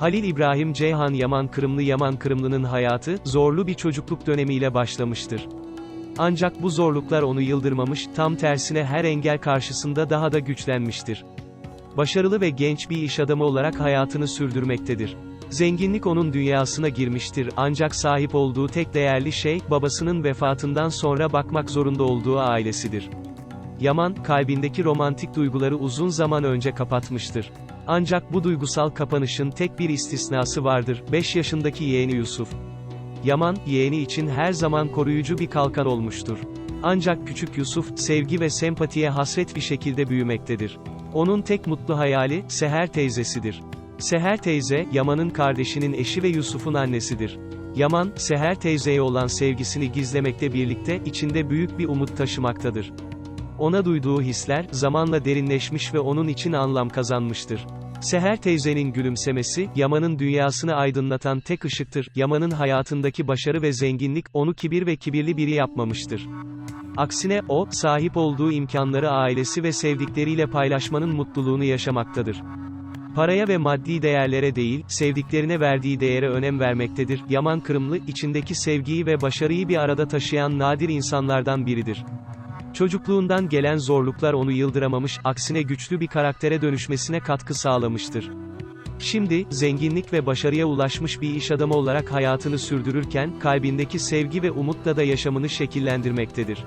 Halil İbrahim Ceyhan Yaman Kırımlı Yaman Kırımlı'nın hayatı, zorlu bir çocukluk dönemiyle başlamıştır. Ancak bu zorluklar onu yıldırmamış, tam tersine her engel karşısında daha da güçlenmiştir. Başarılı ve genç bir iş adamı olarak hayatını sürdürmektedir. Zenginlik onun dünyasına girmiştir ancak sahip olduğu tek değerli şey, babasının vefatından sonra bakmak zorunda olduğu ailesidir. Yaman, kalbindeki romantik duyguları uzun zaman önce kapatmıştır. Ancak bu duygusal kapanışın tek bir istisnası vardır, 5 yaşındaki yeğeni Yusuf. Yaman, yeğeni için her zaman koruyucu bir kalkan olmuştur. Ancak küçük Yusuf, sevgi ve sempatiye hasret bir şekilde büyümektedir. Onun tek mutlu hayali, Seher teyzesidir. Seher teyze, Yaman'ın kardeşinin eşi ve Yusuf'un annesidir. Yaman, Seher teyzeye olan sevgisini gizlemekle birlikte, içinde büyük bir umut taşımaktadır. Ona duyduğu hisler, zamanla derinleşmiş ve onun için anlam kazanmıştır. Seher teyzenin gülümsemesi, Yaman'ın dünyasını aydınlatan tek ışıktır. Yaman'ın hayatındaki başarı ve zenginlik, onu kibir ve kibirli biri yapmamıştır. Aksine, o, sahip olduğu imkanları ailesi ve sevdikleriyle paylaşmanın mutluluğunu yaşamaktadır. Paraya ve maddi değerlere değil, sevdiklerine verdiği değere önem vermektedir. Yaman Kırımlı, içindeki sevgiyi ve başarıyı bir arada taşıyan nadir insanlardan biridir. Çocukluğundan gelen zorluklar onu yıldıramamış, aksine güçlü bir karaktere dönüşmesine katkı sağlamıştır. Şimdi, zenginlik ve başarıya ulaşmış bir iş adamı olarak hayatını sürdürürken, kalbindeki sevgi ve umutla da yaşamını şekillendirmektedir.